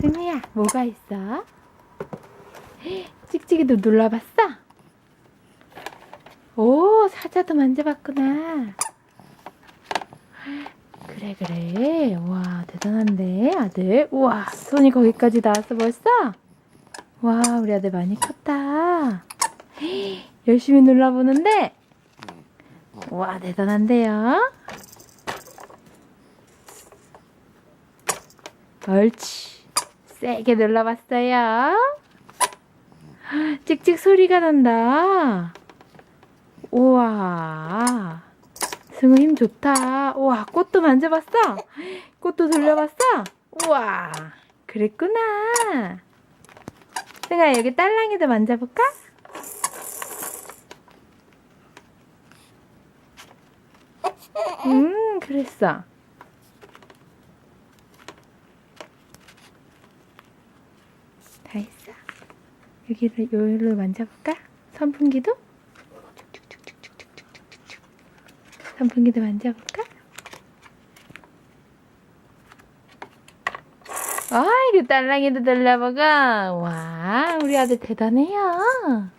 승우야, 뭐가 있어? 찍찍이도 눌러봤어? 오, 사자도 만져봤구나. 그래, 그래. 와, 대단한데, 아들. 우와, 손이 거기까지 나왔어, 벌써? 와, 우리 아들 많이 컸다. 열심히 눌러보는데, 와, 대단한데요? 옳지. 세게 눌러봤어요. 찍찍 소리가 난다. 우와. 승우 힘 좋다. 우와, 꽃도 만져봤어? 꽃도 돌려봤어? 우와. 그랬구나. 승아, 여기 딸랑이도 만져볼까? 음, 그랬어. 다 했어. 여기를 요일로 만져볼까? 선풍기도? 선풍기도 만져볼까? 아이고 딸랑이도 달라먹어. 와 우리 아들 대단해요.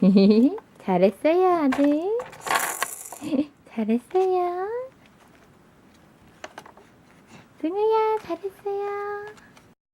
히히히 잘했어요 아들. 잘했어요. 승우야, 잘했어요.